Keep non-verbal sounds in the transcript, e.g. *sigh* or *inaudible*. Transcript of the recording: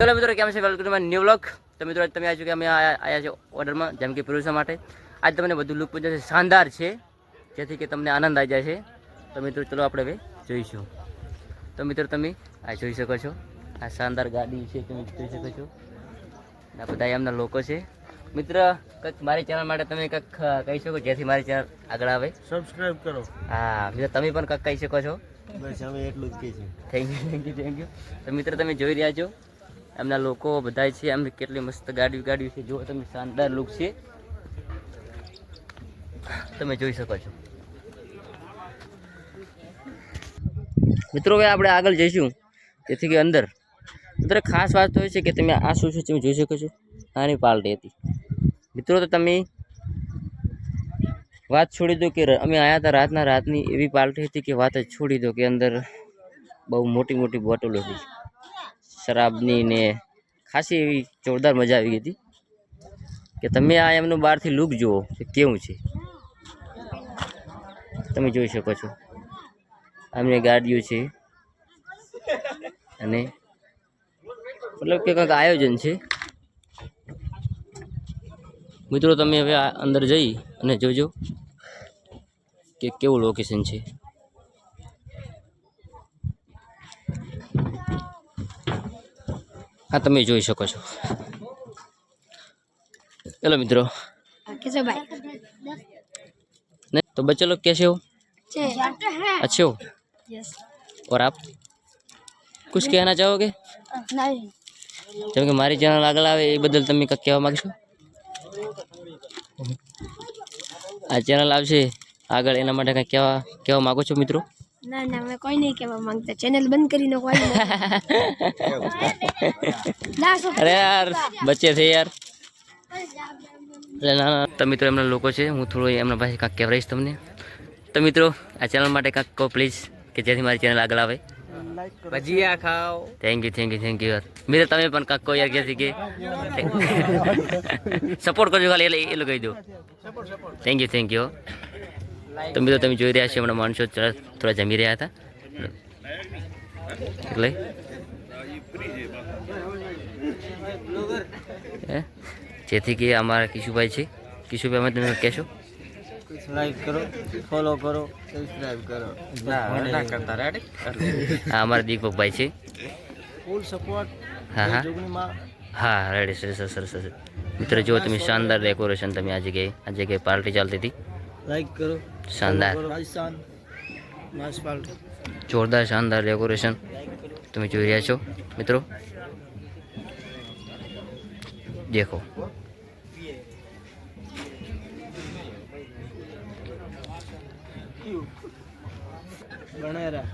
ચલો મિત્રો કેમ છે? વેલકમ ટુ ન્યુ વ્લોગ તો મિત્રો તમે આવ્યા કે અમે આવ્યા છો ઓર્ડરમાં જેમ કે પુરુષો માટે. આજ તમને બધું લુક છે શાનદાર છે જેથી કે તમને આનંદ આવી જાય છે. તો મિત્રો ચલો આપણે હવે જોઈશું. તો મિત્રો તમે આ જોઈ શકો છો આ શાનદાર ગાડી છે તમે જોઈ શકો છો. આ બધા એમના લોકો છે. મિત્ર કંઈક મારી ચેનલ માટે તમે કંઈક કહી શકો જેથી મારી ચેનલ આગળ આવે. સબસ્ક્રાઇબ કરો. હા મિત્ર તમે પણ કંઈક કહી શકો છો. બસ અમે એટલું જ કહીશું thank you thank you thank you તો મિત્ર તમે જોઈ રહ્યા છો એમના લોકો બધા છે, એમ કેટલી મસ્ત ગાડી ગાડી છે. જો તમે શાનદાર લુક છે. તમે જોઈ શકો છો. મિત્રો, હવે આપણે આગળ જઈશું. તેથી કે અંદર. મિત્રો, ખાસ વાત તો એ છે કે તમે આ શું છે તમે જોઈ શકો છો? આની પાર્ટી હતી. મિત્રો, તો તમે વાત છોડી દો કે અમે આવ્યા હતા રાતના રાતની એવી પાર્ટી હતી કે વાત જ છોડી દો કે અંદર બહુ મોટી મોટી બોટલો હતી. શરાબની ને ખાસી એવી જોરદાર મજા આવી ગઈ હતી. કે તમે આ એમનું બહારથી લુક જુઓ કે કેવું છે. તમે જોઈ શકો છો. આમની ગાડીઓ છે. અને મતલબ કે કંઈક આયોજન છે. મિત્રો, તમે હવે અંદર જઈ અને જોજો કે કેવું લોકેશન છે. હા તમે જોઈ શકો છો चलो मित्रों कैसे भाई नहीं तो बच्चे लोग कैसे हो है अच्छे हो यस और आप कुछ કહેના ચાહોગે नहीं જેમ કે મારી ચેનલ આગળ આવે એ બદલ તમે કંઈક કહેવા માગશો આ ચેનલ આવશે આગળ એના માટે કંઈક કહેવા કહેવા માગો છો મિત્રો ના ના મેં કોઈ નહીં કહેવા માંગતા. ચેનલ બંધ કરીને કોઈ *laughs* અરે યાર બચ્ચે છે યાર. એટલે ના ના તો મિત્રો એમના લોકો છે હું થોડું એમના પાસે કાંઈક કહેવડાવીશ તમને. તો મિત્રો આ ચેનલ માટે કાંક કહો પ્લીઝ કે જેથી મારી ચેનલ આગળ આવે. ભજીયા ખાઓ. Thank you thank you thank you યાર મિત્રો તમે પણ કાંક કહો યાર જેથી કે *laughs* સપોર્ટ કરજો ખાલી એટલે એ કહી દો. થેન્ક યુ થેન્ક યુ તો મિત્રો તમે જોઈ રહ્યા છો હમણાં માણસો થોડા જમી રહ્યા હતા. એટલે? હે? જેથી કે અમારા કિશુભાઈ છે. કિશુભાઈ અમે તમે કહેશો? લાઈક કરો ફોલો કરો સબસ્ક્રાઇબ કરો. ના કરતા રેડી હા અમારા દીપકભાઈ છે. ફૂલ સપોર્ટ હા હા. હા રેડી સરસ સરસ સરસ સરસ. મિત્રો જો તમે શાનદાર ડેકોરેશન તમે આ જગ્યાએ આ જગ્યાએ પાર્ટી ચાલતી હતી. લાઈક કરો. શાનદાર. રાજસ્થાન મ્યુનિસિપાલ જોરદાર શાનદાર ડેકોરેશન તમે જોઈ રહ્યા છો મિત્રો. દેખો. ગણેરા.